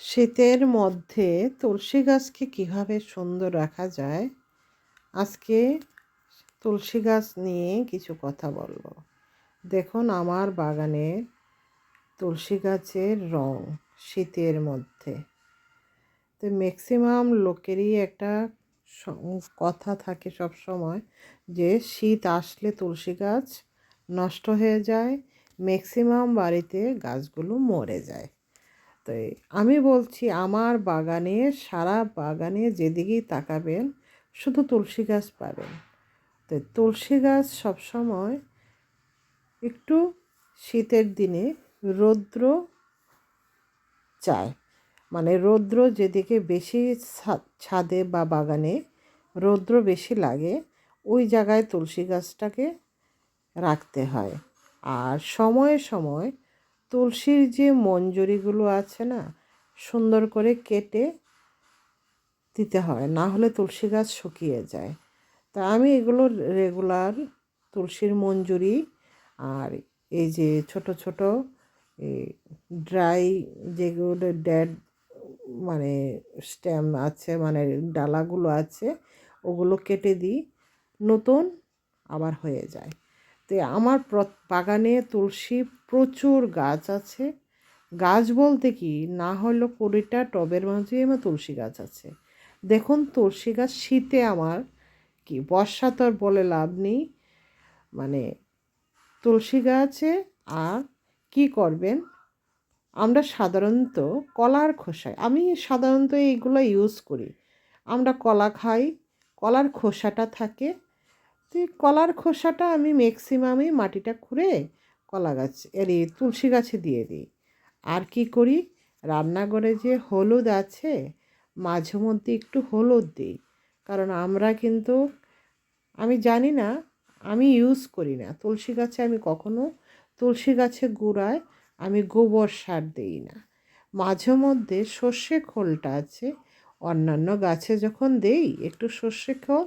শীতের মধ্যে তুলসী গাছকে কীভাবে সুন্দর রাখা যায়? আজকে তুলসী গাছ নিয়ে কিছু কথা বলব। দেখুন, আমার বাগানে তুলসী গাছের রং শীতের মধ্যে। তো ম্যাক্সিমাম লোকেরই একটা কথা থাকে সব সময় যে শীত আসলে তুলসী গাছ নষ্ট হয়ে যায় ম্যাক্সিমাম বাড়িতে গাছগুলো মরে যায়। তো আমি বলছি, আমার বাগানে, সারা বাগানে যেদিকেই তাকাবেন, শুধু তুলসী গাছ পাবেন। তো তুলসী গাছ সবসময় একটু শীতের দিনে রৌদ্র চায়। মানে রৌদ্র যেদিকে বেশি ছাদে বা বাগানে রৌদ্র বেশি লাগে, ওই জায়গায় তুলসী গাছটাকে রাখতে হয়। আর সময়ে সময় তুলসীর যে মঞ্জুরিগুলো আছে না, সুন্দর করে কেটে দিতে হয়, না হলে তুলসী গাছ শুকিয়ে যায়। তা আমি এগুলো রেগুলার তুলসীর মঞ্জুরি আর এই যে ছোট ছোট ড্রাই যেগুলো ড্যাড মানে স্ট্যাম আছে মানে ডালাগুলো আছে, ওগুলো কেটে দিই, নতুন আবার হয়ে যায়। তো আমার বাগানে তুলসী প্রচুর গাছ আছে। গাছ বলতে কি? না হলো কুড়িটা টবের মাঝে আমার তুলসী গাছ আছে। দেখুন তুলসী গাছ শীতে আমার কি বর্ষা তো আর বলে লাভ নেই। মানে তুলসী গাছে আর কি করবেন? আমরা সাধারণত কলার খোসায়, আমি সাধারণত এইগুলো ইউজ করি। আমরা কলা খাই, কলার খোসাটা থাকে তো কলার খোসাটা আমি ম্যাক্সিমামই মাটিটা খুঁড়ে কলা গাছ, এর তুলসী গাছে দিয়ে দিই। আর কি করি? রান্নাঘরে যে হলুদ আছে, মাঝে মধ্যে একটু হলুদ দিই। কারণ আমরা কিন্তু, আমি জানি না, আমি ইউজ করি না। তুলসী গাছে আমি কখনো তুলসী গাছে গুঁড়ায় আমি গোবর সার দিই না। মাঝে মধ্যে সর্ষে খোলটা আছে, অন্যান্য গাছে যখন দেই, একটু সর্ষে খোল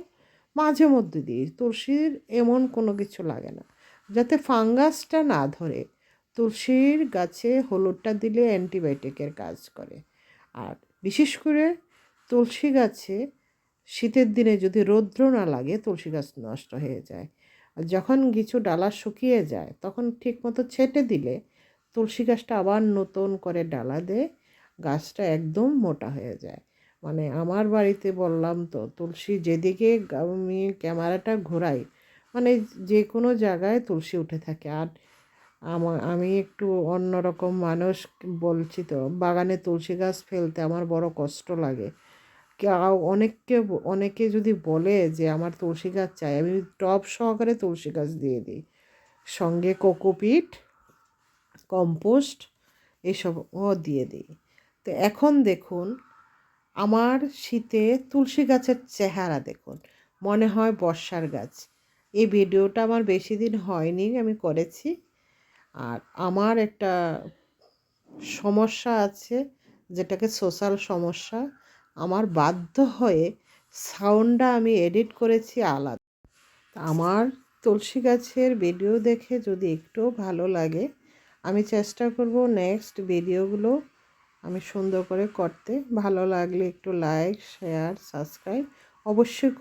মাঝে মধ্যে দিই। তুলসীর এমন কোনো কিছু লাগে না। যাতে ফাঙ্গাসটা না ধরে, তুলসীর গাছে হলুদটা দিলে অ্যান্টিবায়োটিকের কাজ করে। আর বিশেষ করে তুলসী গাছে শীতের দিনে যদি রৌদ্র না লাগে, তুলসী গাছ নষ্ট হয়ে যায়। আর যখন কিছু ডালা শুকিয়ে যায়, তখন ঠিকমতো ছেটে দিলে তুলসী গাছটা আবার নতুন করে ডালা দেয় গাছটা একদম মোটা হয়ে যায়। মানে আমার বাড়িতে বললাম তো, তুলসী যেদিকে আমি ক্যামেরাটা ঘোরাই মানে যে কোনো জায়গায় তুলসী উঠে থাকে। আর আমি একটু অন্যরকম মানুষ বলছি তো, বাগানে তুলসী গাছ ফেলতে আমার বড় কষ্ট লাগে। অনেককে, অনেকে যদি বলে যে আমার তুলসী গাছ চাই, আমি টপ সহকারে তুলসী গাছ দিয়ে দিই। সঙ্গে কোকোপিট, কম্পোস্ট, এসবও দিয়ে দিই। তো এখন দেখুন আমার শীতে তুলসী গাছের চেহারা দেখুন। মনে হয় বর্ষার গাছ। এই ভিডিওটা আমার বেশি দিন হয়নি, আমি করেছি। আর আমার একটা সমস্যা আছে, যেটাকে সোশ্যাল সমস্যা। আমার বাধ্য হয়ে সাউন্ডটা আমি এডিট করেছি আলাদা। আমার তুলসী গাছের ভিডিও দেখে যদি একটু ভালো লাগে, আমি চেষ্টা করব নেক্সট ভিডিওগুলো আমি সুন্দর করে করতে। ভালো লাগলে একটু লাইক শেয়ার সাবস্ক্রাইব অবশ্যই